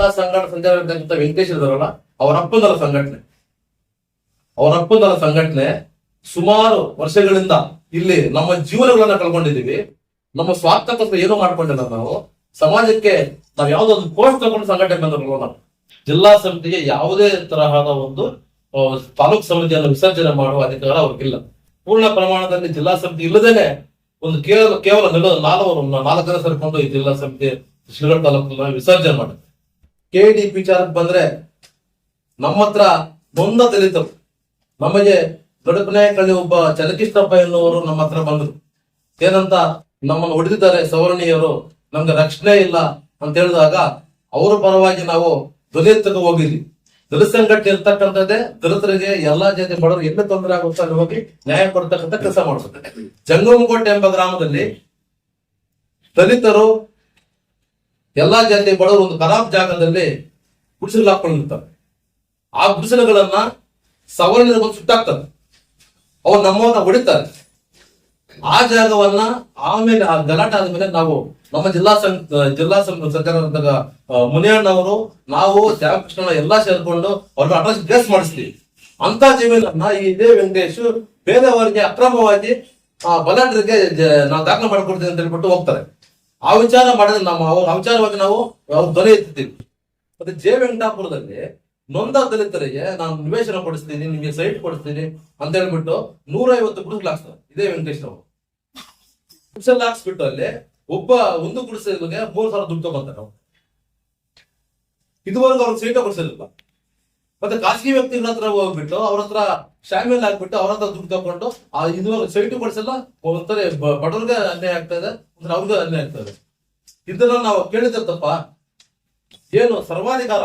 ಜಿಲ್ಲಾ ಸಂಘಟನೆ ಸಂಚಾಲಕ ವೆಂಕಟೇಶ್ ಅವರ ಅಪ್ಪಂದರ ಸಂಘಟನೆ. ಅವರ ಅಪ್ಪಂದರ ಸಂಘಟನೆ ಸುಮಾರು ವರ್ಷಗಳಿಂದ ಇಲ್ಲಿ ನಮ್ಮ ಜೀವನಗಳನ್ನ ಕಳ್ಕೊಂಡಿದೀವಿ ನಮ್ಮ ಸ್ವಾರ್ಥಕ್ಕೋಸ್ಕರ ಏನೋ ಮಾಡ್ಕೊಂಡಿಲ್ಲ ನಾವು. ಸಮಾಜಕ್ಕೆ ನಾವು ಯಾವ್ದೋ ಒಂದು ಪೋಸ್ಟ್ ತಗೊಂಡು ಸಂಘಟನೆ ಬಂದಿರಲ್ಲ ಜಿಲ್ಲಾ ಸಮಿತಿಗೆ ಯಾವುದೇ ತರಹದ ಒಂದು ತಾಲೂಕ್ ಸಮಿತಿಯನ್ನು ವಿಸರ್ಜನೆ ಮಾಡುವ ಅಧಿಕಾರ ಅವ್ರಿಗಿಲ್ಲ. ಪೂರ್ಣ ಪ್ರಮಾಣದಲ್ಲಿ ಜಿಲ್ಲಾ ಸಮಿತಿ ಇಲ್ಲದೇನೆ ಒಂದು ಕೇವಲ ಕೇವಲ ನೆಲ ನಾಲ್ವರು ನಾಲ್ಕು ಜನ ಸೇರ್ಕೊಂಡು ಈ ಜಿಲ್ಲಾ ಸಮಿತಿ ಶಿರಗಡ ತಾಲೂಕಿನ ವಿಸರ್ಜನೆ ಮಾಡುತ್ತೆ ಕೆ ಡಿ ವಿಚಾರಕ್ಕೆ ಬಂದ್ರೆ ನಮ್ಮ ಹತ್ರ ನೊಂದ ದಲಿತರು ನಮಗೆ ದೊಡ್ಡಪನಾಯಕಳ್ಳಿ ಒಬ್ಬ ಚಲಕಿಷ್ಟಪ್ಪ ಎನ್ನುವರು ನಮ್ಮ ಹತ್ರ ಬಂದ್ರು. ಏನಂತ ನಮ್ಮನ್ನು ಹೊಡೆದಿದ್ದಾರೆ ಸವರ್ಣೀಯರು ನಮ್ಗೆ ರಕ್ಷಣೆ ಇಲ್ಲ ಅಂತ ಹೇಳಿದಾಗ ಅವರ ಪರವಾಗಿ ನಾವು ದಲಿತಕ್ಕೆ ಹೋಗಿದ್ವಿ. ದಲಿತ ಸಂಘಟನೆ ಇರ್ತಕ್ಕಂಥದ್ದೇ ದಲಿತರಿಗೆ ಎಲ್ಲಾ ಜಾತಿ ಬಡವರು ಎಲ್ಲಿ ತೊಂದರೆ ಆಗುತ್ತೋ ಅಲ್ಲಿ ಹೋಗಿ ನ್ಯಾಯ ಕೊಡ್ತಕ್ಕಂಥ ಕೆಲಸ ಮಾಡಿಸುತ್ತೆ ಜಂಗಮಕೋಟೆ ಎಂಬ ಗ್ರಾಮದಲ್ಲಿ ದಲಿತರು ಎಲ್ಲಾ ಜಾತಿ ಬಡವರು ಒಂದು ಖರಾಬ್ ಜಾಗದಲ್ಲಿ ಗುಡಿಸಲು ಹಾಕೊಂಡಿರ್ತಾರೆ ಆ ಗುಡಿಸಲುಗಳನ್ನ ಸವರ್ಣರು ಬಂದು ಸುಟ್ಟಾಕ್ತಾರೆ ಅವ್ರು ನಮ್ಮವನ್ನ ಹೊಡಿತಾರೆ. ಆ ಜಾಗವನ್ನ ಆಮೇಲೆ ಆ ಗಲಾಟೆ ಆದ್ಮೇಲೆ ನಾವು ನಮ್ಮ ಜಿಲ್ಲಾ ಸಂಘ, ಜಿಲ್ಲಾ ಸಂ- ಮುನಿಯಣ್ಣ ಮುನಿಯಣ್ಣವರು, ನಾವು ತ್ಯಾಗಕೃಷ್ಣ ಎಲ್ಲಾ ಸೇರ್ಕೊಂಡು ಅವ್ರಿಗೆ ಅಡ್ರೆಸ್ ಡ್ರೆಸ್ ಮಾಡಿಸ್ತೀವಿ. ಅಂತ ಜಮೀನನ್ನ ಈ ಇದೇ ವೆಂಕಟೇಶ್ ಬೇರೆಯವರಿಗೆ ಅಕ್ರಮವಾಗಿ, ಆ ಬಲಾಂಡ್ರಿಗೆ ನಾವು ದಾಖಲೆ ಮಾಡ್ಕೊಡ್ತೀವಿ ಅಂತ ಹೇಳ್ಬಿಟ್ಟು ಹೋಗ್ತಾರೆ. ಆ ವಿಚಾರ ಮಾಡಿದ್ರೆ ನಮ್ಮ ಆ ವಿಚಾರವಾಗಿ ನಾವು ಧ್ವನಿ ಎತ್ತಿದ್ದೀವಿ. ಮತ್ತೆ ಜೆ ವೆಂಕಟಾಪುರದಲ್ಲಿ ನೊಂದ ದಲಿತರಿಗೆ ನಾನು ನಿವೇಶನ ಕೊಡಿಸ್ತೀನಿ, ನಿಮಗೆ ಸೈಟ್ ಕೊಡಿಸ್ತೀನಿ ಅಂತ ಹೇಳ್ಬಿಟ್ಟು ನೂರ ಐವತ್ತು ಗುಡಿಸಲು ಹಾಕ್ತಾರೆ ಇದೇ ವೆಂಕಟೇಶ್ ಅವರು. ಗುಡಿಸಲು ಹಾಕ್ಸ್ಬಿಟ್ಟು ಅಲ್ಲಿ ಒಬ್ಬ ಒಂದು ಗುಡಿಸಲಿಗೆ ಮೂರು ಸಾವಿರ ದುಡ್ಡು ತಗೊಂತಾರೆ ನಾವು ಇದುವರೆಗೂ ಅವ್ರಿಗೆ ಸೈಟ್ ಕೊಡಿಸಲಿಲ್ಲ ಮತ್ತೆ ಖಾಸಗಿ ವ್ಯಕ್ತಿಗಳ ಹತ್ರ ಹೋಗ್ಬಿಟ್ಟು ಅವ್ರ ಹತ್ರ ಶಾಮಿಲ್ ಹಾಕ್ಬಿಟ್ಟು ಅವ್ರ ಹತ್ರ ದುಡ್ಡು ತಗೊಂಡು ಆ ಇದುವರೆಗೂ ಸೈಟ್ ಕೊಡಿಸಲ್ಲ. ಒಂಥರ ಬಡವ್ರಿಗೆ ಅನ್ಯಾಯ ಆಗ್ತಾ ಇದೆ. ಅಂದ್ರೆ ಅವ್ರದ್ದು ಅನ್ಯಾಯ ಇದೆ ಇದನ್ನ ನಾವು ಕೇಳಿದ್ರೆ ತಪ್ಪ? ಏನು ಸರ್ವಾಧಿಕಾರ?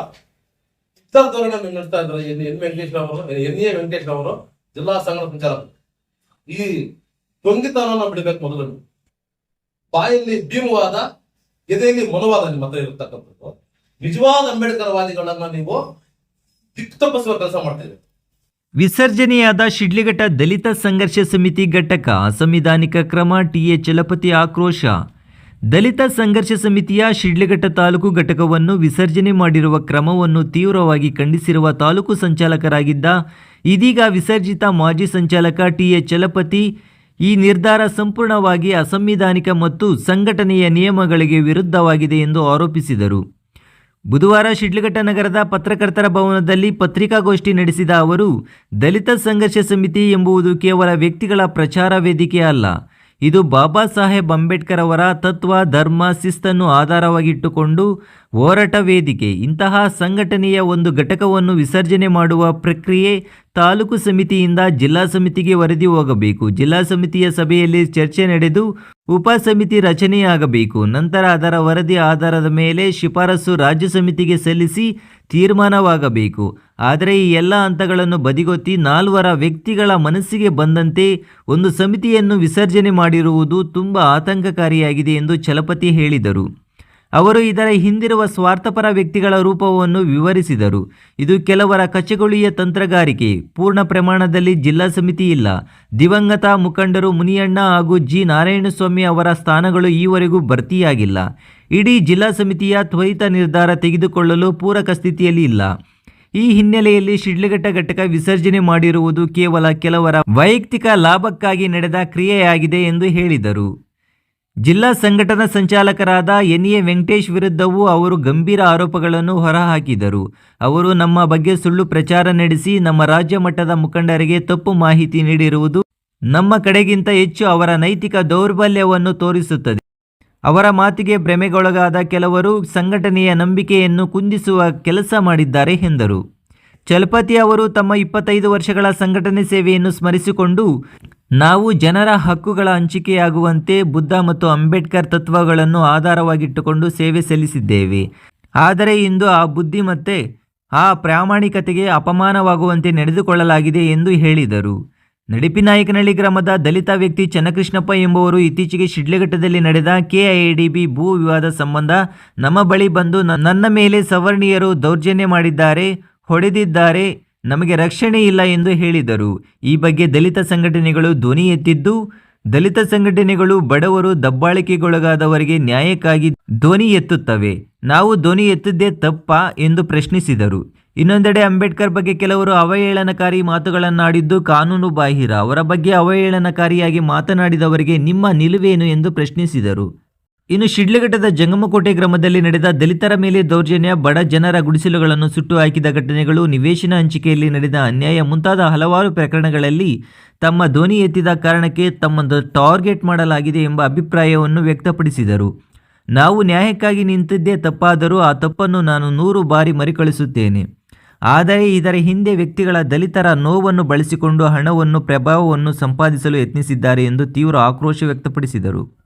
ಧೋರಣೆ ನಡೆಸ್ತಾ ಇದ್ದಾರೆ ಎನ್ ಎನ್ ವೆಂಕಟೇಶ್ ಅವರು ಎನ್ ಎ ವೆಂಕಟೇಶ್ ಅವರು ಜಿಲ್ಲಾ ಸಂಘದ ಸಂಚಾಲಕ ಈ ತೊಂಗಿತನ ಬಿಡಬೇಕು ಮೊದಲು. ಬಾಯಲ್ಲಿ ಭೀಮವಾದ, ಎದೆಯಲ್ಲಿ ಮನವಾದ ನಿಮ್ಮ ಹತ್ರ ಇರತಕ್ಕಂಥದ್ದು. ನಿಜವಾದ ಅಂಬೇಡ್ಕರ್ ವಾದಿಗಳನ್ನ ನೀವು ದಿಕ್ತಪ್ಪಿಸುವ ಕೆಲಸ ಮಾಡ್ತಾ ಇದ್ದೀರಿ. ವಿಸರ್ಜನೆಯಾದ ಶಿಡ್ಲಿಘಟ್ಟ ದಲಿತ ಸಂಘರ್ಷ ಸಮಿತಿ ಘಟಕ ಅಸಂವಿಧಾನಿಕ ಕ್ರಮ ಟಿಎ ಚಲಪತಿ ಆಕ್ರೋಶ. ದಲಿತ ಸಂಘರ್ಷ ಸಮಿತಿಯ ಶಿಡ್ಲಿಘಟ್ಟ ತಾಲೂಕು ಘಟಕವನ್ನು ವಿಸರ್ಜನೆ ಮಾಡಿರುವ ಕ್ರಮವನ್ನು ತೀವ್ರವಾಗಿ ಖಂಡಿಸಿರುವ ತಾಲೂಕು ಸಂಚಾಲಕರಾಗಿದ್ದ ಇದೀಗ ವಿಸರ್ಜಿತ ಮಾಜಿ ಸಂಚಾಲಕ ಟಿಎ ಚಲಪತಿ ಈ ನಿರ್ಧಾರ ಸಂಪೂರ್ಣವಾಗಿ ಅಸಂವಿಧಾನಿಕ ಮತ್ತು ಸಂಘಟನೆಯ ನಿಯಮಗಳಿಗೆ ವಿರುದ್ಧವಾಗಿದೆ ಎಂದು ಆರೋಪಿಸಿದರು. ಬುಧವಾರ ಶಿಡ್ಲಘಟ್ಟ ನಗರದ ಪತ್ರಕರ್ತರ ಭವನದಲ್ಲಿ ಪತ್ರಿಕಾಗೋಷ್ಠಿ ನಡೆಸಿದ ಅವರು, ದಲಿತ ಸಂಘರ್ಷ ಸಮಿತಿ ಎಂಬುದು ಕೇವಲ ವ್ಯಕ್ತಿಗಳ ಪ್ರಚಾರ ವೇದಿಕೆ ಅಲ್ಲ ಇದು ಬಾಬಾ ಸಾಹೇಬ್ ಅಂಬೇಡ್ಕರ್ ಅವರ ತತ್ವ, ಧರ್ಮ, ಶಿಸ್ತನ್ನು ಆಧಾರವಾಗಿಟ್ಟುಕೊಂಡು ಹೋರಾಟ ವೇದಿಕೆ, ಇಂತಹ ಸಂಘಟನೆಯ ಒಂದು ಘಟಕವನ್ನು ವಿಸರ್ಜನೆ ಮಾಡುವ ಪ್ರಕ್ರಿಯೆ ತಾಲೂಕು ಸಮಿತಿಯಿಂದ ಜಿಲ್ಲಾ ಸಮಿತಿಗೆ ವರದಿ ಹೋಗಬೇಕು. ಜಿಲ್ಲಾ ಸಮಿತಿಯ ಸಭೆಯಲ್ಲಿ ಚರ್ಚೆ ನಡೆದು ಉಪ ಸಮಿತಿ ರಚನೆಯಾಗಬೇಕು. ನಂತರ ಅದರ ವರದಿ ಆಧಾರದ ಮೇಲೆ ಶಿಫಾರಸು ರಾಜ್ಯ ಸಮಿತಿಗೆ ಸಲ್ಲಿಸಿ ತೀರ್ಮಾನವಾಗಬೇಕು. ಆದರೆ ಈ ಎಲ್ಲ ಹಂತಗಳನ್ನು ಬದಿಗೊತ್ತಿ ನಾಲ್ವರ ವ್ಯಕ್ತಿಗಳ ಮನಸ್ಸಿಗೆ ಬಂದಂತೆ ಒಂದು ಸಮಿತಿಯನ್ನು ವಿಸರ್ಜನೆ ಮಾಡಿರುವುದು ತುಂಬ ಆತಂಕಕಾರಿಯಾಗಿದೆ ಎಂದು ಚಲಪತಿ ಹೇಳಿದರು. ಅವರು ಇದರ ಹಿಂದಿರುವ ಸ್ವಾರ್ಥಪರ ವ್ಯಕ್ತಿಗಳ ರೂಪವನ್ನು ವಿವರಿಸಿದರು. ಇದು ಕೆಲವರ ಕಚಗುಳಿಯ ತಂತ್ರಗಾರಿಕೆ. ಪೂರ್ಣ ಪ್ರಮಾಣದಲ್ಲಿ ಜಿಲ್ಲಾ ಸಮಿತಿ ಇಲ್ಲ. ದಿವಂಗತ ಮುಖಂಡರು ಮುನಿಯಣ್ಣ ಹಾಗೂ ಜಿ. ನಾರಾಯಣಸ್ವಾಮಿ ಅವರ ಸ್ಥಾನಗಳು ಈವರೆಗೂ ಭರ್ತಿಯಾಗಿಲ್ಲ. ಇಡೀ ಜಿಲ್ಲಾ ಸಮಿತಿಯ ತ್ವರಿತ ನಿರ್ಧಾರ ತೆಗೆದುಕೊಳ್ಳಲು ಪೂರಕ ಸ್ಥಿತಿಯಲ್ಲಿ ಇಲ್ಲ. ಈ ಹಿನ್ನೆಲೆಯಲ್ಲಿ ಶಿಡ್ಲಘಟ್ಟ ಘಟಕ ವಿಸರ್ಜನೆ ಮಾಡಿರುವುದು ಕೇವಲ ಕೆಲವರ ವೈಯಕ್ತಿಕ ಲಾಭಕ್ಕಾಗಿ ನಡೆದ ಕ್ರಿಯೆಯಾಗಿದೆ ಎಂದು ಹೇಳಿದರು. ಜಿಲ್ಲಾ ಸಂಘಟನಾ ಸಂಚಾಲಕರಾದ ಎನ್ ಎ ವೆಂಕಟೇಶ್ ವಿರುದ್ಧವೂ ಅವರು ಗಂಭೀರ ಆರೋಪಗಳನ್ನು ಹೊರಹಾಕಿದರು. ಅವರು ನಮ್ಮ ಬಗ್ಗೆ ಸುಳ್ಳು ಪ್ರಚಾರ ನಡೆಸಿ ನಮ್ಮ ರಾಜ್ಯ ಮಟ್ಟದ ಮುಖಂಡರಿಗೆ ತಪ್ಪು ಮಾಹಿತಿ ನೀಡಿರುವುದು ನಮ್ಮ ಕಡೆಗಿಂತ ಹೆಚ್ಚು ಅವರ ನೈತಿಕ ದೌರ್ಬಲ್ಯವನ್ನು ತೋರಿಸುತ್ತದೆ. ಅವರ ಮಾತಿಗೆ ಭ್ರಮೆಗೊಳಗಾದ ಕೆಲವರು ಸಂಘಟನೆಯ ನಂಬಿಕೆಯನ್ನು ಕುಂದಿಸುವ ಕೆಲಸ ಮಾಡಿದ್ದಾರೆ ಎಂದರು. ಚಲಪತಿ ಅವರು ತಮ್ಮ ಇಪ್ಪತ್ತೈದು ವರ್ಷಗಳ ಸಂಘಟನೆ ಸೇವೆಯನ್ನು ಸ್ಮರಿಸಿಕೊಂಡು ನಾವು ಜನರ ಹಕ್ಕುಗಳ ಹಂಚಿಕೆಯಾಗುವಂತೆ ಬುದ್ಧ ಮತ್ತು ಅಂಬೇಡ್ಕರ್ ತತ್ವಗಳನ್ನು ಆಧಾರವಾಗಿಟ್ಟುಕೊಂಡು ಸೇವೆ ಸಲ್ಲಿಸಿದ್ದೇವೆ. ಆದರೆ ಇಂದು ಆ ಬುದ್ಧಿ ಮತ್ತೆ ಆ ಪ್ರಾಮಾಣಿಕತೆಗೆ ಅಪಮಾನವಾಗುವಂತೆ ನಡೆದುಕೊಳ್ಳಲಾಗಿದೆ ಎಂದು ಹೇಳಿದರು. ನಡಿಪಿನಾಯಕನಹಳ್ಳಿ ಗ್ರಾಮದ ದಲಿತ ವ್ಯಕ್ತಿ ಚನ್ನಕೃಷ್ಣಪ್ಪ ಎಂಬುವರು ಇತ್ತೀಚೆಗೆ ಶಿಡ್ಲಘಟ್ಟದಲ್ಲಿ ನಡೆದ ಕೆಐಡಿಬಿ ಭೂ ವಿವಾದ ಸಂಬಂಧ ನಮ್ಮ ಬಳಿ ಬಂದು ನನ್ನ ಮೇಲೆ ಸವರ್ಣೀಯರು ದೌರ್ಜನ್ಯ ಮಾಡಿದ್ದಾರೆ, ಹೊಡೆದಿದ್ದಾರೆ ನಮಗೆ ರಕ್ಷಣೆ ಇಲ್ಲ ಎಂದು ಹೇಳಿದರು. ಈ ಬಗ್ಗೆ ದಲಿತ ಸಂಘಟನೆಗಳು ಧ್ವನಿ ಎತ್ತಿದ್ದು, ದಲಿತ ಸಂಘಟನೆಗಳು ಬಡವರು ದಬ್ಬಾಳಿಕೆಗೊಳಗಾದವರಿಗೆ ನ್ಯಾಯಕ್ಕಾಗಿ ಧ್ವನಿ ಎತ್ತುತ್ತವೆ. ನಾವು ಧ್ವನಿ ಎತ್ತಿದ್ದೇ ತಪ್ಪಾ ಎಂದು ಪ್ರಶ್ನಿಸಿದರು. ಇನ್ನೊಂದೆಡೆ ಅಂಬೇಡ್ಕರ್ ಬಗ್ಗೆ ಕೆಲವರು ಅವಹೇಳನಕಾರಿ ಮಾತುಗಳನ್ನಾಡಿದ್ದು, ಕಾನೂನು ಬಾಹಿರ ಅವರ ಬಗ್ಗೆ ಅವಹೇಳನಕಾರಿಯಾಗಿ ಮಾತನಾಡಿದವರಿಗೆ ನಿಮ್ಮ ನಿಲುವೇನು ಎಂದು ಪ್ರಶ್ನಿಸಿದರು. ಇನ್ನು ಶಿಡ್ಲಘಟ್ಟದ ಜಂಗಮಕೋಟೆ ಗ್ರಾಮದಲ್ಲಿ ನಡೆದ ದಲಿತರ ಮೇಲೆ ದೌರ್ಜನ್ಯ, ಬಡ ಜನರ ಗುಡಿಸಲುಗಳನ್ನು ಸುಟ್ಟು ಹಾಕಿದ ಘಟನೆಗಳು ನಿವೇಶನ ಹಂಚಿಕೆಯಲ್ಲಿ ನಡೆದ ಅನ್ಯಾಯ ಮುಂತಾದ ಹಲವಾರು ಪ್ರಕರಣಗಳಲ್ಲಿ ತಮ್ಮ ಧ್ವನಿ ಎತ್ತಿದ ಕಾರಣಕ್ಕೆ ತಮ್ಮನ್ನು ಟಾರ್ಗೆಟ್ ಮಾಡಲಾಗಿದೆ ಎಂಬ ಅಭಿಪ್ರಾಯವನ್ನು ವ್ಯಕ್ತಪಡಿಸಿದರು. ನಾವು ನ್ಯಾಯಕ್ಕಾಗಿ ನಿಂತಿದ್ದೇ ತಪ್ಪಾದರೂ ಆ ತಪ್ಪನ್ನು ನಾನು ನೂರು ಬಾರಿ ಮರುಕಳಿಸುತ್ತೇನೆ. ಆದರೆ ಇದರ ಹಿಂದೆ ವ್ಯಕ್ತಿಗಳ ದಲಿತರ ನೋವನ್ನು ಬಳಸಿಕೊಂಡು ಹಣವನ್ನು, ಪ್ರಭಾವವನ್ನು ಸಂಪಾದಿಸಲು ಯತ್ನಿಸಿದ್ದಾರೆ ಎಂದು ತೀವ್ರ ಆಕ್ರೋಶ ವ್ಯಕ್ತಪಡಿಸಿದರು.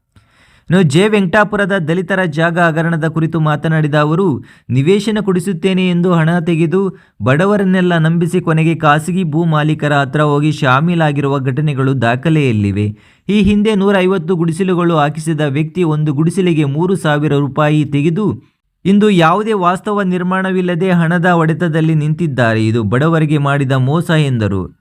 ಇನ್ನು ಜೆ ವೆಂಕಟಾಪುರದ ದಲಿತರ ಜಾಗ ಹಗರಣದ ಕುರಿತು ಮಾತನಾಡಿದ ಅವರು, ನಿವೇಶನ ಕೊಡಿಸುತ್ತೇನೆ ಎಂದು ಹಣ ತೆಗೆದು ಬಡವರನ್ನೆಲ್ಲ ನಂಬಿಸಿ ಕೊನೆಗೆ ಖಾಸಗಿ ಭೂ ಮಾಲೀಕರ ಹತ್ರ ಹೋಗಿ ಶಾಮೀಲಾಗಿರುವ ಘಟನೆಗಳು ದಾಖಲೆಯಲ್ಲಿವೆ. ಈ ಹಿಂದೆ ನೂರ ಐವತ್ತು ಗುಡಿಸಲುಗಳು ಹಾಕಿಸಿದ ವ್ಯಕ್ತಿ ಒಂದು ಗುಡಿಸಿಲಿಗೆ ಮೂರು ಸಾವಿರ ರೂಪಾಯಿ ತೆಗೆದು ಇಂದು ಯಾವುದೇ ವಾಸ್ತವ ನಿರ್ಮಾಣವಿಲ್ಲದೆ ಹಣದ ಒಡೆತದಲ್ಲಿ ನಿಂತಿದ್ದಾರೆ. ಇದು ಬಡವರಿಗೆ ಮಾಡಿದ ಮೋಸ ಎಂದರು.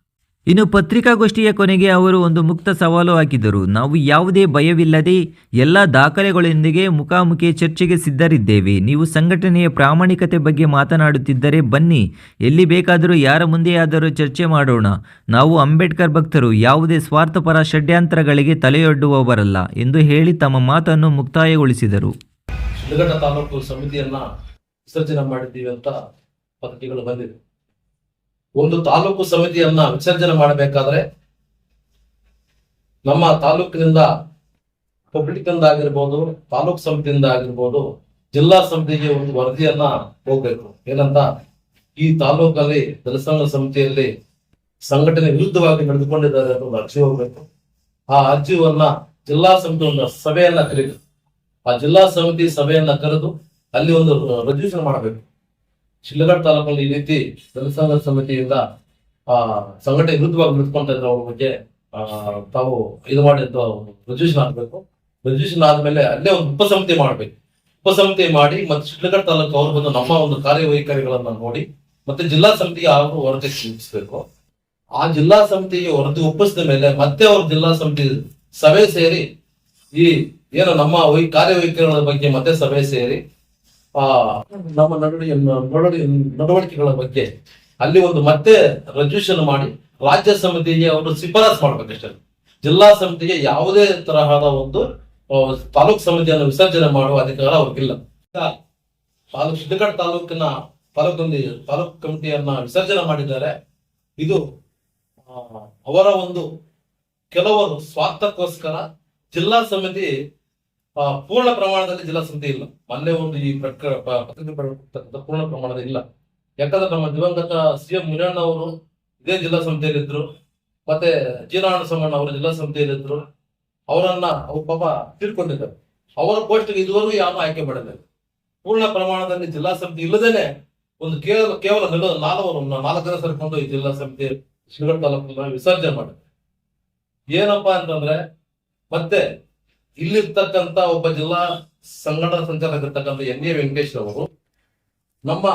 ಇನ್ನು ಪತ್ರಿಕಾಗೋಷ್ಠಿಯ ಕೊನೆಗೆ ಅವರು ಒಂದು ಮುಕ್ತ ಸವಾಲು ಹಾಕಿದರು. ನಾವು ಯಾವುದೇ ಭಯವಿಲ್ಲದೆ ಎಲ್ಲ ದಾಖಲೆಗಳೊಂದಿಗೆ ಮುಖಾಮುಖಿ ಚರ್ಚೆಗೆ ಸಿದ್ಧರಿದ್ದೇವೆ. ನೀವು ಸಂಘಟನೆಯ ಪ್ರಾಮಾಣಿಕತೆ ಬಗ್ಗೆ ಮಾತನಾಡುತ್ತಿದ್ದರೆ ಬನ್ನಿ. ಎಲ್ಲಿ ಬೇಕಾದರೂ ಯಾರ ಮುಂದೆಯಾದರೂ ಚರ್ಚೆ ಮಾಡೋಣ. ನಾವು ಅಂಬೇಡ್ಕರ್ ಭಕ್ತರು. ಯಾವುದೇ ಸ್ವಾರ್ಥಪರ ಷಡ್ಯಂತ್ರಗಳಿಗೆ ತಲೆಯೊಡ್ಡುವವರಲ್ಲ ಎಂದು ಹೇಳಿ ತಮ್ಮ ಮಾತನ್ನು ಮುಕ್ತಾಯಗೊಳಿಸಿದರು. ತಾಲೂಕು ಸಮಿತಿಯನ್ನ ವಿಸರ್ಜನೆ ಮಾಡಿದ್ದೀವಿ ಅಂತ ಪತ್ರಿಕೆಗಳು ಬಂದಿದೆ ಒಂದು ತಾಲೂಕು ಸಮಿತಿಯನ್ನ ವಿಸರ್ಜನೆ ಮಾಡಬೇಕಾದ್ರೆ ನಮ್ಮ ತಾಲೂಕಿನಿಂದ ಪಬ್ಲಿಕ್ ಇಂದ ಆಗಿರ್ಬೋದು, ತಾಲೂಕು ಸಮಿತಿಯಿಂದ ಆಗಿರ್ಬೋದು, ಜಿಲ್ಲಾ ಸಮಿತಿಗೆ ಒಂದು ವರದಿಯನ್ನ ಹೋಗ್ಬೇಕು. ಏನಂತ? ಈ ತಾಲೂಕಲ್ಲಿ ಜನಸಂಘ ಸಮಿತಿಯಲ್ಲಿ ಸಂಘಟನೆ ವಿರುದ್ಧವಾಗಿ ನಡೆದುಕೊಂಡಿದ್ದಾರೆ ಅಂತ ಒಂದು ಅರ್ಜಿ ಹೋಗ್ಬೇಕು. ಆ ಅರ್ಜಿಯನ್ನ ಜಿಲ್ಲಾ ಸಮಿತಿ ಒಂದು ಸಭೆಯನ್ನ ಕರೀಬೇಕು. ಆ ಜಿಲ್ಲಾ ಸಮಿತಿ ಸಭೆಯನ್ನ ಕರೆದು ಅಲ್ಲಿ ಒಂದು ರೆಜಲ್ಯೂಷನ್ ಮಾಡಬೇಕು. ಶಿಡ್ಲಘಟ್ಟ ತಾಲೂಕಲ್ಲಿ ಈ ರೀತಿ ಜನಸಂಘ ಸಮಿತಿಯಿಂದ, ಆ, ಸಂಘಟನೆ ವಿರುದ್ಧವಾಗಿ ನಿಂತ್ಕೊಂತ ಇದ್ರೆ ಅವ್ರ ಬಗ್ಗೆ, ಆ, ತಾವು ಇದು ಮಾಡಿ ರೆಜಲ್ಯೂಷನ್ ಆಗ್ಬೇಕು ರಿಜಿಸ್ಟ್ರೇಷನ್ ಆದ್ಮೇಲೆ ಅಲ್ಲೇ ಒಂದು ಉಪಸಮಿತಿ ಮಾಡ್ಬೇಕು. ಉಪಸಮಿತಿ ಮಾಡಿ ಮತ್ತೆ ಶಿಡ್ಲಘಟ್ಟ ತಾಲೂಕು ಅವ್ರು ಬಂದು ನಮ್ಮ ಒಂದು ಕಾರ್ಯವೈಖರಿಗಳನ್ನ ನೋಡಿ, ಮತ್ತೆ ಜಿಲ್ಲಾ ಸಮಿತಿಗೆ ಅವರು ವರದಿ ಸಲ್ಲಿಸಬೇಕು ಆ ಜಿಲ್ಲಾ ಸಮಿತಿಗೆ ವರದಿ ಒಪ್ಪಿಸಿದ ಮೇಲೆ ಮತ್ತೆ ಅವ್ರ ಜಿಲ್ಲಾ ಸಮಿತಿ ಸಭೆ ಸೇರಿ ಈ, ಏನು ನಮ್ಮ ವೈ, ಕಾರ್ಯವೈಖರಿಗಳ ಬಗ್ಗೆ ಮತ್ತೆ ಸಭೆ ಸೇರಿ ಆ, ನಮ್ಮ ನಡವಳಿ ನಡವಳಿ, ನಡವಳಿಕೆಗಳ ಬಗ್ಗೆ ಅಲ್ಲಿ ಒಂದು ಮತ್ತೆ ರೆಜಲ್ಯೂಷನ್ ಮಾಡಿ ರಾಜ್ಯ ಸಮಿತಿಗೆ ಅವರು ಶಿಫಾರಸ್ ಮಾಡ್ಬೇಕಷ್ಟೇ. ಜಿಲ್ಲಾ ಸಮಿತಿಗೆ ಯಾವುದೇ ತರಹದ ಒಂದು ತಾಲೂಕ್ ಸಮಿತಿಯನ್ನು ವಿಸರ್ಜನೆ ಮಾಡುವ ಅಧಿಕಾರ ಅವ್ರಿಗಿಲ್ಲ. ತಾಲೂಕ್ ಶಿಡ್ಲಘಟ್ಟ ತಾಲೂಕಿನ ತಾಲೂಕಿನಲ್ಲಿ ತಾಲೂಕ್ ಕಮಿಟಿಯನ್ನ ವಿಸರ್ಜನೆ ಮಾಡಿದ್ದಾರೆ. ಇದು ಅವರ ಒಂದು ಕೆಲವರು ಸ್ವಾರ್ಥಕ್ಕೋಸ್ಕರ ಜಿಲ್ಲಾ ಸಮಿತಿ ಪೂರ್ಣ ಪ್ರಮಾಣದಲ್ಲಿ ಜಿಲ್ಲಾ ಸಮಿತಿ ಇಲ್ಲ. ಮೊನ್ನೆ ಒಂದು ಈ ಪ್ರಕ ಪ- ಪತ್ರಿಕೆ ಪೂರ್ಣ ಪ್ರಮಾಣದ ಇಲ್ಲ. ಯಾಕಂದ್ರೆ ನಮ್ಮ ದಿವಂಗತ ಸಿ ಎಂ ಮುನಿಯಣ್ಣ ಅವರು ಇದೇ ಜಿಲ್ಲಾ ಸಮಿತಿಯಲ್ಲಿ ಇದ್ರು ಮತ್ತೆ ಜೀರಾಣ ಸೋಮಣ್ಣ ಅವರು ಜಿಲ್ಲಾ ಸಮಿತಿಯಲ್ಲಿ ಇದ್ರು ಅವರನ್ನ, ಅವ್ರ ಪಾಪ ತೀರ್ಕೊಂಡಿದ್ದಾರೆ. ಅವರ ಪೋಸ್ಟ್ಗೆ ಇದುವರೆಗೂ ಯಾರು ಆಯ್ಕೆ ಮಾಡಿದೆ ಪೂರ್ಣ ಪ್ರಮಾಣದಲ್ಲಿ ಜಿಲ್ಲಾ ಸಮಿತಿ ಇಲ್ಲದೇನೆ ಒಂದು ಕೇವಲ ಕೇವಲ ನಾಲ್ವರು ಜನ ಸೇರ್ಕೊಂಡು ಈ ಜಿಲ್ಲಾ ಸಮಿತಿ ಶಿವಗಡ ತಾಲೂಕನ್ನ ವಿಸರ್ಜನೆ ಮಾಡಿದೆ ಏನಪ್ಪಾ ಅಂತಂದ್ರೆ, ಮತ್ತೆ ಇಲ್ಲಿರ್ತಕ್ಕಂತ ಒಬ್ಬ ಜಿಲ್ಲಾ ಸಂಘಟನಾ ಸಂಚಾಲಕರಿರ್ತಕ್ಕಂಥ ಎನ್ ಎ ವೆಂಕಟೇಶ್ ಅವರು, ನಮ್ಮ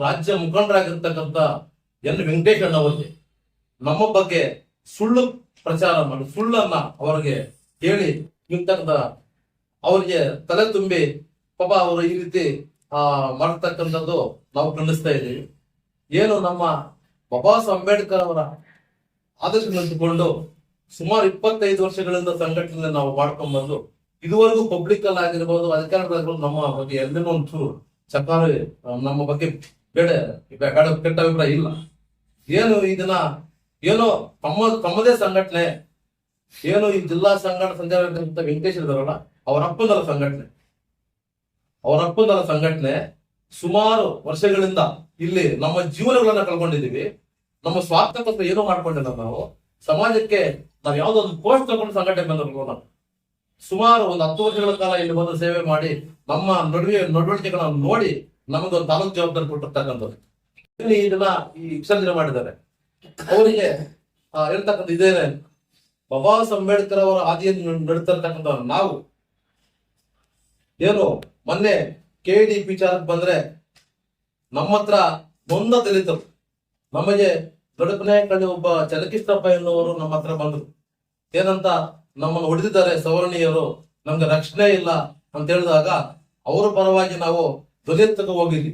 ರಾಜ್ಯ ಮುಖಂಡರಾಗಿರ್ತಕ್ಕಂಥ ಎನ್ ವೆಂಕಟೇಶ್ ಅಣ್ಣವರಿಗೆ ನಮ್ಮ ಬಗ್ಗೆ ಸುಳ್ಳು ಪ್ರಚಾರ ಮಾಡಿ, ಸುಳ್ಳನ್ನ ಅವರಿಗೆ ಹೇಳಿ ಇರ್ತಕ್ಕಂಥ ಅವರಿಗೆ ತಲೆ ತುಂಬಿ ಪಾಪ ಅವರು ಈ ರೀತಿ, ಆ, ಮಾಡ್ತಕ್ಕಂಥದ್ದು ನಾವು ಖಂಡಿಸ್ತಾ ಇದ್ದೀವಿ. ಏನು ನಮ್ಮ ಬಾಬಾ ಅಂಬೇಡ್ಕರ್ ಅವರ ಆದರ್ಶ ನಿಂತುಕೊಂಡು ಸುಮಾರು ಇಪ್ಪತ್ತೈದು ವರ್ಷಗಳಿಂದ ಸಂಘಟನೆ ನಾವು ಮಾಡ್ಕೊಂಡ್ ಬಂದು ಇದುವರೆಗೂ ಪಬ್ಲಿಕ್ ಅಲ್ಲಿ ಆಗಿರ್ಬೋದು ಅಧಿಕಾರಗಳಾಗಿರ್ಬೋದು ನಮ್ಮ ಬಗ್ಗೆ ಎಲ್ಲೇನೋ ಒಂಚೂರು ಸರ್ಕಾರ ನಮ್ಮ ಬಗ್ಗೆ ಬೇಡ ಬೇಡ, ಕೆಟ್ಟ ಅಭಿಪ್ರಾಯ ಇಲ್ಲ. ಏನು ಇದನ್ನ ಏನೋ ತಮ್ಮ, ತಮ್ಮದೇ ಸಂಘಟನೆ, ಏನು ಈ ಜಿಲ್ಲಾ ಸಂಘಟನೆ ಸಂಚಾಲಕ ವೆಂಕಟೇಶ್ ಇದಾರಲ್ಲ ಅವರ ಅಪ್ಪಂದರ ಸಂಘಟನೆ. ಅವರ ಅಪ್ಪಂದರ ಸಂಘಟನೆ ಸುಮಾರು ವರ್ಷಗಳಿಂದ ಇಲ್ಲಿ ನಮ್ಮ ಜೀವನಗಳನ್ನ ಕಳ್ಕೊಂಡಿದೀವಿ ನಮ್ಮ ಸ್ವಾರ್ಥಕ್ಕೋಸ್ಕರ ಏನೋ ಮಾಡ್ಕೊಂಡಿಲ್ಲ ನಾವು. ಸಮಾಜಕ್ಕೆ ನಾವು ಯಾವ್ದೋ ಒಂದು ಪೋಸ್ಟ್ ತಗೊಂಡು ಸಂಘಟನೆ ಬಂದಿರ್ಬೋದು ನಾವು ಸುಮಾರು ಒಂದು ಹತ್ತು ವರ್ಷಗಳ ಕಾಲ ಇಲ್ಲಿ ಬಂದು ಸೇವೆ ಮಾಡಿ ನಮ್ಮ ನಡುವೆ ನಡವಳಿಕೆಗಳನ್ನು ನೋಡಿ ನಮಗೊಂದು ತಾಲೂಕು ಜವಾಬ್ದಾರಿ ಕೊಟ್ಟಿರ್ತಕ್ಕಂಥದ್ದು ಇಲ್ಲಿ ಇದನ್ನ ಈ ವಿಸರ್ಜನೆ ಮಾಡಿದ್ದಾರೆ. ಅವರಿಗೆ ಇರ್ತಕ್ಕಂಥ ಇದೇನೆ ಬಾಬಾ ಅಂಬೇಡ್ಕರ್ ಅವರ ಹಾದಿಯನ್ನು ನಡೀತಿರ್ತಕ್ಕಂಥ ನಾವು ಏನು ಮೊನ್ನೆ ಕೆ ಡಿ ವಿಚಾರಕ್ಕೆ ಬಂದ್ರೆ ನಮ್ಮ ಹತ್ರ ನೊಂದ ದಲಿತರು ನಮಗೆ ದೊಡ್ಡಪನೆ ಕಡೆ ಒಬ್ಬ ಚಲಕಿಸ್ತಪ್ಪ ಎನ್ನುವರು ನಮ್ಮ ಹತ್ರ ಬಂದ್ರು. ಏನಂತ? ನಮ್ಮನ್ನು ಹೊಡೆದಿದ್ದಾರೆ ಸವರ್ಣೀಯರು, ನಮ್ಗೆ ರಕ್ಷಣೆ ಇಲ್ಲ ಅಂತ ಹೇಳಿದಾಗ ಅವರ ಪರವಾಗಿ ನಾವು ದಲಿತಕ್ಕೆ ಹೋಗಿದ್ವಿ.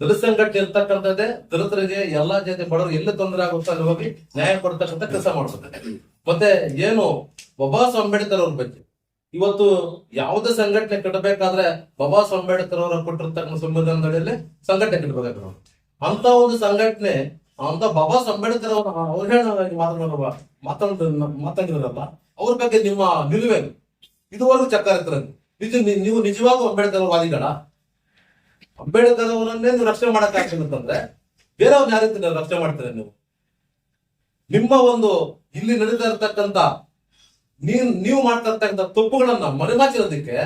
ದಲಿತ ಸಂಘಟನೆ ಇರ್ತಕ್ಕಂಥದ್ದೇ ದಲಿತರಿಗೆ ಎಲ್ಲಾ ಜಾತಿ ಬಡವರು ಎಲ್ಲಿ ತೊಂದರೆ ಆಗುತ್ತೋ ಅಲ್ಲಿ ಹೋಗಿ ನ್ಯಾಯ ಕೊಡ್ತಕ್ಕಂಥ ಕೆಲಸ ಮಾಡ್ತಾರೆ ಮತ್ತೆ ಏನು ಬಾಬಾ ಸಾಹೇಬ್ ಅಂಬೇಡ್ಕರ್ ಅವ್ರ ಬಗ್ಗೆ. ಇವತ್ತು ಯಾವುದೇ ಸಂಘಟನೆ ಕಟ್ಟಬೇಕಾದ್ರೆ ಬಾಬಾ ಸಾಹೇಬ್ ಅಂಬೇಡ್ಕರ್ ಅವರ ಕೊಟ್ಟಿರ್ತಕ್ಕಂಥ ಸಂವಿಧಾನದಲ್ಲಿ ಸಂಘಟನೆ ಕಟ್ಟಬೇಕಾಗ್ತದೆ. ಅಂತ ಒಂದು ಸಂಘಟನೆ ಅಂತ ಬಾಬಾ ಸಾಹೇಬ್ ಅಂಬೇಡ್ಕರ್ ಅವರ ಅವಹೇಳನವಾಗಿ ಮಾತನಾಡುವ ಮಾತಾಡ ಮಾತಾಡಿರಲ್ಲ ಅವ್ರ ಬಗ್ಗೆ ನಿಮ್ಮ ನಿಲುವೇನು ಇದುವರೆಗೂ ಚಕ್ಕ ಇರ್ತಾರೆ ನಿಜ ನೀವು ನಿಜವಾಗೂ ಅಂಬೇಡ್ಕರ್ ವಾದಿಗಳ ಅಂಬೇಡ್ಕರ್ ಅವರನ್ನೇ ನೀವು ರಕ್ಷಣೆ ಮಾಡಕ್ಕಾಗ್ತದೆ ಅಂತಂದ್ರೆ ಬೇರೆಯವ್ರನ್ನ ಯಾವ ರೀತಿ ರಕ್ಷಣೆ ಮಾಡ್ತೀರಾ ನೀವು ನಿಮ್ಮ ಒಂದು ಇಲ್ಲಿ ನಡೀತಾ ಇರ್ತಕ್ಕಂತ ನೀವು ಮಾಡ್ತಾ ತಪ್ಪುಗಳನ್ನ ಮರೆಮಾಚಿರೋದಕ್ಕೆ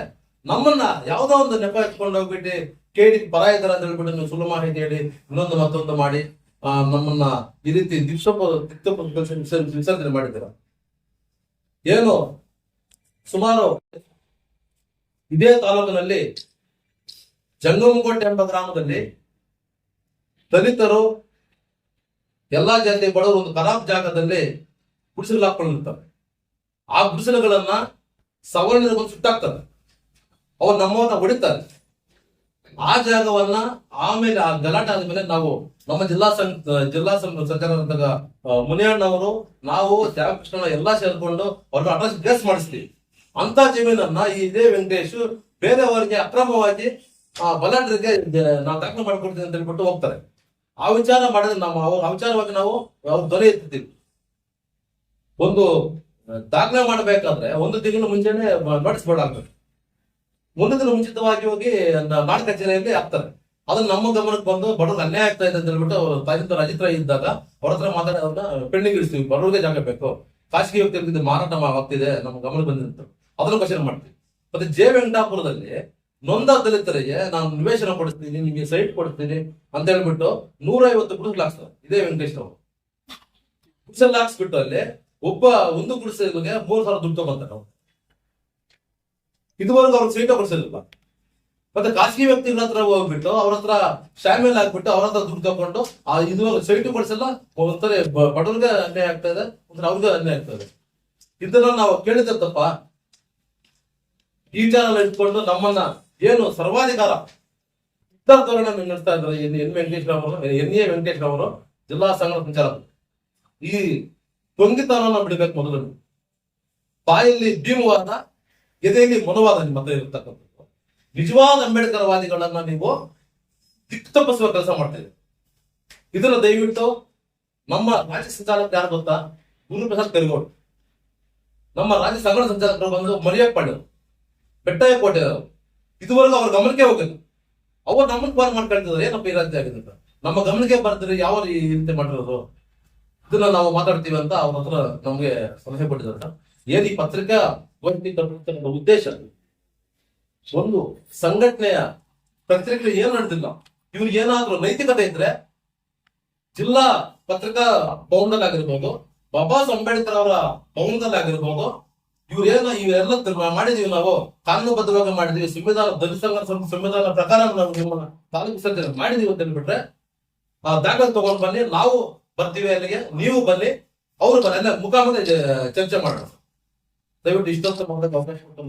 ನಮ್ಮನ್ನ ಯಾವ್ದೋ ಒಂದು ನೆಪ ಎತ್ಕೊಂಡು ಹೋಗ್ಬಿಟ್ಟು ಕೇಳಿ ಪರ ಇದಾರೆ ಅಂತ ಹೇಳ್ಬಿಟ್ಟು ನೀವು ಸುಳ್ಳು ಮಾಹಿತಿ ಹೇಳಿ ಇನ್ನೊಂದು ಮತ್ತೊಂದು ಮಾಡಿ ನಮ್ಮನ್ನ ಈ ರೀತಿ ದಿಕ್ತೋಪ ವಿಸರ್ಜನೆ ಮಾಡಿದ್ದೀರ ಏನು? ಸುಮಾರು ಇದೇ ತಾಲೂಕಿನಲ್ಲಿ ಜಂಗಮಕೋಟೆ ಎಂಬ ಗ್ರಾಮದಲ್ಲಿ ದಲಿತರು ಎಲ್ಲಾ ಜಾತಿ ಬಡವರು ಒಂದು ಖರಾಬ್ ಜಾಗದಲ್ಲಿ ಗುಡಿಸಲು ಹಾಕೊಂಡಿರ್ತಾರೆ ಆ ಗುಡಿಸಲುಗಳನ್ನ ಸವರ್ಣರು ಬಂದು ಸುಟ್ಟಾಕ್ತಾರೆ ಅವ್ರು ನಮ್ಮವನ್ನ ಹೊಡಿತಾರೆ. ಆ ಜಾಗವನ್ನ ಆಮೇಲೆ ಆ ಗಲಾಟೆ ಆದ್ಮೇಲೆ ನಾವು ನಮ್ಮ ಜಿಲ್ಲಾ ಸಂಘ, ಜಿಲ್ಲಾ ಮುನಿಯಣ್ಣ ಅವರು ನಾವು ತ್ಯಾಗಕೃಷ್ಣ ಎಲ್ಲಾ ಸೇರ್ಕೊಂಡು ಅವ್ರನ್ನ ಅಡ್ರೆಸ್ ಗೆಸ್ ಮಾಡಿಸ್ತೀವಿ. ಅಂತ ಜಮೀನನ್ನ ಈ ಇದೇ ವೆಂಕಟೇಶ್ ಬೇರೆಯವರಿಗೆ ಅಕ್ರಮವಾಗಿ, ಆ, ಬಲಾಢ್ಯರಿಗೆ ದ- ನಾವು ದಾಖಲೆ ಮಾಡ್ಕೊಡ್ತೀವಿ ಅಂತ ಹೇಳ್ಬಿಟ್ಟು ಹೋಗ್ತಾರೆ. ಆ ವಿಚಾರ ಮಾಡಿದ್ರೆ ಅವ್ರ ಆ ವಿಚಾರವಾಗಿ ನಾವು ಅವ್ರ ದೊರೆ ಎತ್ತೀವಿ ಒಂದು ದಾಖಲೆ ಮಾಡಬೇಕಾದ್ರೆ ಒಂದು ತಿಂಗಳು ಮುಂಚೆನೆ ನೋಟಿಸ್ ಆಗ್ಬೇಕು ದಿನ ಮುಂಚಿತವಾಗಿ ಹೋಗಿ ನಾಡ ಕಚೇರಿಯಲ್ಲಿ ಆಗ್ತಾರೆ. ಅದನ್ನ ನಮ್ಮ ಗಮನಕ್ಕೆ ಬಂದು ಬಡವ್ರಿಗೆ ಅನ್ಯಾಯ ಆಗ್ತಾ ಇದೆ ಅಂತ ಹೇಳ್ಬಿಟ್ಟು ಅವರು ರಜಿತ ಇದ್ದಾಗ ಅವ್ರ ಹತ್ರ ಮಾತಾಡಿ ಪೆಂಡಿಂಗ್ ಇಳಿಸ್ತೀವಿ. ಬಡವ್ರಿಗೆ ಜಾಗ ಬೇಕು. ಖಾಸಗಿ ಇದು ಮಾರಾಟ ಆಗ್ತಿದೆ ನಮ್ಮ ಗಮನಕ್ಕೆ ಬಂದಿತ್ತು ಅದನ್ನು ಕ್ವಶನ್ ಮಾಡ್ತೀವಿ. ಮತ್ತೆ ಜೆ ವೆಂಕಟಾಪುರದಲ್ಲಿ ನೊಂದ ದಲಿತರಿಗೆ ನಾನು ನಿವೇಶನ ಕೊಡಿಸ್ತೀನಿ, ನಿಮಗೆ ಸೈಟ್ ಕೊಡ್ತೀನಿ ಅಂತ ಹೇಳ್ಬಿಟ್ಟು ನೂರೈವತ್ತು ಗುಡಿಸಲು ಹಾಕ್ತಾರೆ ಇದೇ ವೆಂಕಟೇಶ್ ಅವರು. ಗುಡಿಸಲು ಹಾಕ್ಸ್ಬಿಟ್ಟು ಅಲ್ಲಿ ಒಬ್ಬ ಒಂದು ಗುಡಿಸಲಿಗೆ ಮೂರು ಸಾವಿರ ದುಡ್ಡು ತಗೊಂತಾರೆ ಇದುವರೆಗೂ ಅವ್ರಿಗೆ ಸೀಟ ಕೊಡಿಸಿಲ್ಲ ಮತ್ತೆ ಖಾಸಗಿ ವ್ಯಕ್ತಿಗಳ ಹತ್ರ ಹೋಗ್ಬಿಟ್ಟು ಅವ್ರ ಹತ್ರ ಶಾಮಿಲ್ ಹಾಕ್ಬಿಟ್ಟು ಅವ್ರ ಹತ್ರ ದುಡ್ಡು ತಗೊಂಡು ಆ ಇದುವರೆಗೆ ಸೈಟು ಕೊಡಿಸಲ್ಲ ಒಂಥರ ಬಡವರಿಗೆ ಅನ್ಯಾಯ ಆಗ್ತಾ ಇದೆ, ಒಂಥರ ಅವ್ರಿಗೆ ಅನ್ಯಾಯ ಆಗ್ತಾ ಇದೆ. ಇದನ್ನ ನಾವು ಕೇಳಿದ್ರೆ ಈ ಚಾನಲ್ ಇಟ್ಕೊಂಡು ನಮ್ಮನ್ನ ಏನು ಸರ್ವಾಧಿಕಾರ ಧೋರಣೆ ನಡೆಸ್ತಾ ಇದ್ದಾರೆ, ಎನ್ ಎನ್ ವೆಂಕಟೇಶ್ ಅವರು, ಎನ್ ಎ ವೆಂಕಟೇಶ್ ಅವರು, ಜಿಲ್ಲಾ ಸಂಘದ ಸಂಚಾಲಕ ಈ ತೊಂಗಿತನ ಬಿಡಬೇಕು ಮೊದಲು. ಬಾಯಲ್ಲಿ ಭೀಮವಾದ ಎದೆಯಲ್ಲಿ ಮನವಾದ ನಿಮ್ಮ ಹತ್ರ ಇರತಕ್ಕಂಥದ್ದು. ನಿಜವಾದ ಅಂಬೇಡ್ಕರ್ವಾದಿಗಳನ್ನ ನೀವು ದಿಕ್ಕು ತಪ್ಪಿಸುವ ಕೆಲಸ ಮಾಡ್ತೀರಿ ಇದನ್ನ ದಯವಿಟ್ಟು ನಮ್ಮ ರಾಜ್ಯ ಸಂಚಾಲಕ ಯಾರು ಗೊತ್ತಾ? ಗುರು ಪ್ರಸಾದ್ ಕರಿಗೋಡು. ನಮ್ಮ ರಾಜ್ಯ ಸಂಘದ ಸಂಚಾಲಕರು ಬಂದು ಮರಿಯಕ್ ಪಡೆದು ಬೆಟ್ಟಯ್ಯ ಕೋಟೆ ಅವರು. ಇದುವರೆಗೂ ಅವ್ರ ಗಮನಕ್ಕೆ ಹೋಗಿಲ್ಲ. ಅವ್ರು ನಮ್ಮನ್ನು ಪಾರ್ ಮಾಡ್ಕೊಳ್ತಿದ್ರು ಏನಪ್ಪ ಈ ರಾಜ್ಯ ಆಗಿದೆ ನಮ್ಮ ಗಮನಕ್ಕೆ ಬರ್ತಾರೆ, ಯಾವ ರೀತಿ ಮಾಡಿರೋದು? ಇದನ್ನ ನಾವು ಮಾತಾಡ್ತೀವಿ ಅಂತ ಅವ್ರ ಹತ್ರ ನಮ್ಗೆ ಸಲಹೆ ಕೊಟ್ಟಿದ್ದಾರೆ. ಏನ್ ಈ ಪತ್ರಿಕಾ ಗೋಷ್ಠಿ ಕಟ್ಟುವಂತ ಉದ್ದೇಶ. ಒಂದು ಸಂಘಟನೆಯ ಪತ್ರಿಕೆ ಏನ್ ನಡೆದಿಲ್ಲ ಇವ್ರಿಗೆ ಏನಾದ್ರು ನೈತಿಕತೆ ಇದ್ರೆ ಜಿಲ್ಲಾ ಪತ್ರಿಕಾ ಭವನದಲ್ಲಿ ಆಗಿರ್ಬೋದು ಬಾಬಾ ಅಂಬೇಡ್ಕರ್ ಅವರ ಭವನದಲ್ಲಿ ಆಗಿರ್ಬೋದು, ಇವ್ರು ಏನೋ ಇವೆಲ್ಲ ಮಾಡಿದೀವಿ ನಾವು, ಕಾನೂನುಬದ್ಧವಾಗಿ ಮಾಡಿದೀವಿ, ಸಂವಿಧಾನ ದಲಿತ ಸಂವಿಧಾನ ಪ್ರಕಾರ ನಾವು ನಿಮ್ಮನ್ನ ತಾಲೂಕು ಸರ್ಕಾರ ಮಾಡಿದೀವಿ ಅಂತ ಹೇಳ್ಬಿಟ್ರೆ, ಆ ದಾಖಲೆ ತಗೊಂಡ್ ಬನ್ನಿ, ನಾವು ಬರ್ತೀವಿ ಅಲ್ಲಿಗೆ, ನೀವು ಬನ್ನಿ, ಅವ್ರು ಬನ್ನಿ ಅಂದ್ರೆ ಮುಖಾಮುಖಿ ಚರ್ಚೆ ಮಾಡೋಣ ದಯವಿಟ್ಟು ಇಷ್ಟೊತ್ತು ಮಾಡೋದಕ್ಕೆ ಅವಕಾಶ ಕೊಟ್ಟು